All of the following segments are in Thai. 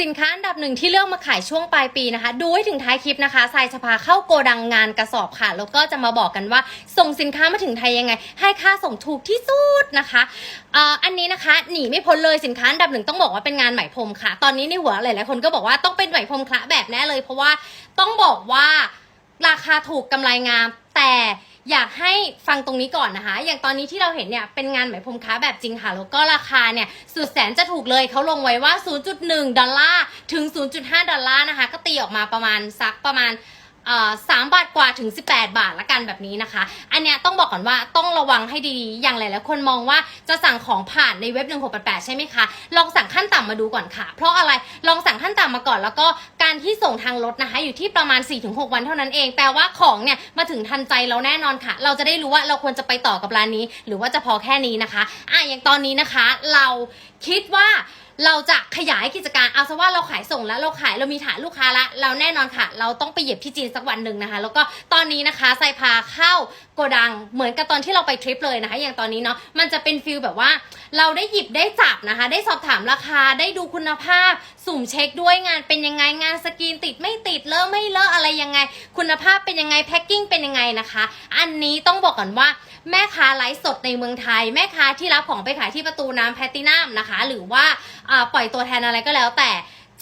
สินค้าอันดับหนึ่งที่เลือกมาขายช่วงปลายปีนะคะ ดูให้ถึงท้ายคลิปนะคะทรายจะพาเข้าโกดังงานกระสอบค่ะ แล้วก็จะมาบอกกันว่าส่งสินค้ามาถึงไทยยังไง ให้ค่าส่งถูกที่สุดนะคะออันนี้นะคะหนีไม่พ้นเลยสินค้าอันดับหนึ่งต้องบอกว่าเป็นงานไหมพรมค่ะ ตอนนี้ในหัวหลายๆคนก็บอกว่าต้องเป็นไหมพรมคละแบบแน่เลย เพราะว่าต้องบอกว่าราคาถูกกำไรงามแต่ อยากให้ฟังตรงนี้ก่อนนะคะ อย่างตอนนี้ที่เราเห็นเนี่ยเป็นงานไหมพรมค้าแบบจริงค่ะ แล้วก็ราคาเนี่ยสุดแสนจะถูกเลยเขาลงไว้ว่า 0.1 ดอลลาร์ถึง 0.5 ดอลลาร์นะคะ ก็ตีออกมาประมาณสักประมาณ สามบาทกว่าถึง 18 บาทละกันแบบนี้นะคะ อันเนี้ยต้องบอกก่อนว่าต้องระวังให้ดีๆ อย่างหลายๆคนมองว่าจะสั่งของผ่านในเว็บ 1688 ใช่ไหมคะ ลองสั่งขั้นต่ำมาดูก่อนค่ะ เพราะอะไรลองสั่งขั้นต่ำมาก่อน แล้วก็การที่ส่งทางรถนะคะ อยู่ที่ประมาณ 4-6 วันเท่านั้นเอง แปลว่าของเนี่ยมาถึงทันใจเราแน่นอนค่ะ เราจะได้รู้ว่าเราควรจะไปต่อกับร้านนี้ หรือว่าจะพอแค่นี้นะคะอะอย่างตอนนี้นะคะ เราคิดว่าเราจะขยายกิจการเอาซะว่าเราขายส่งแล้วเราขายเรามีฐานลูกค้าละเราแน่นอนค่ะ เราต้องไปเหยียบที่จีนสักวันหนึ่งนะคะ แล้วก็ตอนนี้นะคะไซพาเข้าโกดังเหมือนกับตอนที่เราไปทริปเลยนะคะ อย่างตอนนี้เนาะมันจะเป็นฟิลแบบว่า เราได้หยิบได้จับนะคะ ได้สอบถามราคาได้ดูคุณภาพ สุ่มเช็คด้วยงานเป็นยังไงงานสกรีนติดไม่ติดเลอะไม่เลอะอะไรยังไง คุณภาพเป็นยังไงแพ็คกิ้งเป็นยังไงนะคะ อันนี้ต้องบอกก่อนว่าแม่ค้าไลฟ์สดในเมืองไทย แม่ค้าที่รับของไปขายที่ประตูน้ำแพตตินัมนะคะ หรือว่าปล่อยตัวแทนอะไรก็แล้วแต่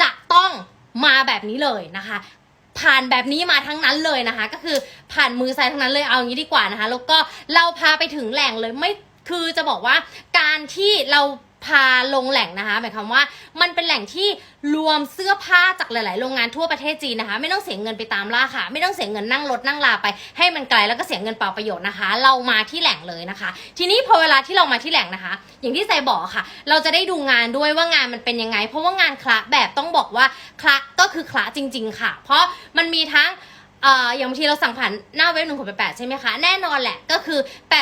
จะต้องมาแบบนี้เลยนะคะ ผ่านแบบนี้มาทั้งนั้นเลยนะคะ ก็คือผ่านมือซ้ายทั้งนั้นเลยเอางี้ดีกว่านะคะ แล้วก็เราพาไปถึงแหล่งเลยไม่คือจะบอกว่าการที่เรา พาลงแหล่งนะคะหมายความว่ามันเป็นแหล่งที่รวมเสื้อผ้าจากหลาย ๆ โรงงานทั่วประเทศจีนนะคะ ไม่ต้องเสียเงินไปตามล่าค่ะ ไม่ต้องเสียเงินนั่งรถนั่งลาไป ให้มันไกลแล้วก็เสียเงินเปล่าประโยชน์นะคะ เรามาที่แหล่งเลยนะคะ ทีนี้พอเวลาที่เรามาที่แหล่งนะคะ อย่างที่ไซบอกค่ะ เราจะได้ดูงานด้วยว่างานมันเป็นยังไง เพราะว่างานคละแบบต้องบอกว่าคละก็คือคละจริง ๆ ค่ะ เพราะมันมีทั้งอย่างบางทีเราสั่งผ่านหน้าเว็บหนึ่งหกแปดใช่ไหมคะ แน่นอนแหละก็คือ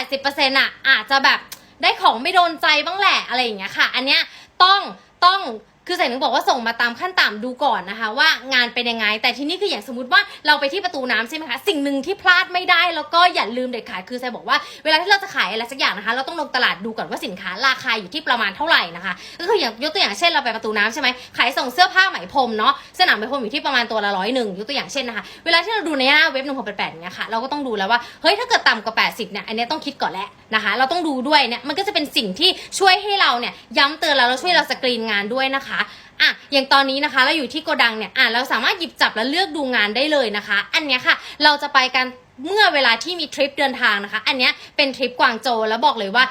80%อะอาจจะแบบ ได้ของไม่โดนใจบ้างแหละอะไรอย่างเงี้ยค่ะ อันเนี้ยต้องต้อง คือใส่หนึ่งบอกว่าส่งมาตามขั้นต่ำดูก่อนนะคะ ว่างานเป็นยังไง แต่ทีนี้คืออย่างสมมติว่าเราไปที่ประตูน้ำใช่ไหมคะ สิ่งหนึ่งที่พลาดไม่ได้แล้วก็อย่าลืมเด็ดขาดคือใส่บอกว่าเวลาที่เราจะขายอะไรสักอย่างนะคะ เราต้องลงตลาดดูก่อนว่าสินค้าราคาอยู่ที่ประมาณเท่าไหร่นะคะ ก็คืออย่างยกตัวอย่างเช่นเราไปประตูน้ำใช่ไหมขายส่งเสื้อผ้าไหมพรมเนาะเสื้อหนังไหมพรมอยู่ที่ประมาณตัวละร้อยหนึ่งยกตัวอย่างเช่นนะคะ เวลาที่เราดูในหน้าเว็บหนึ่งหกแปดแปดเนี่ยค่ะเราก็ต้องดูแล้วว่าเฮ้ยถ้าเกิดต่ำกว่า 80เนี่ยอันนี้ต้องคิดก่อนแล้วนะคะ เราต้องดูด้วยเนี่ยมันก็จะเป็นสิ่งที่ช่วยให้เราเนี่ยย้ำเตือนเราแล้วช่วยเราสกรีนงานด้วยนะคะอะอย่างตอนนี้นะคะเราอยู่ที่โกดังเนี่ยอะเราสามารถหยิบจับและเลือกดูงานได้เลยนะคะ อันเนี้ยค่ะเราจะไปกันเมื่อเวลาที่มีทริปเดินทางนะคะ อันเนี้ยเป็นทริปกวางโจวแล้วบอกเลยว่า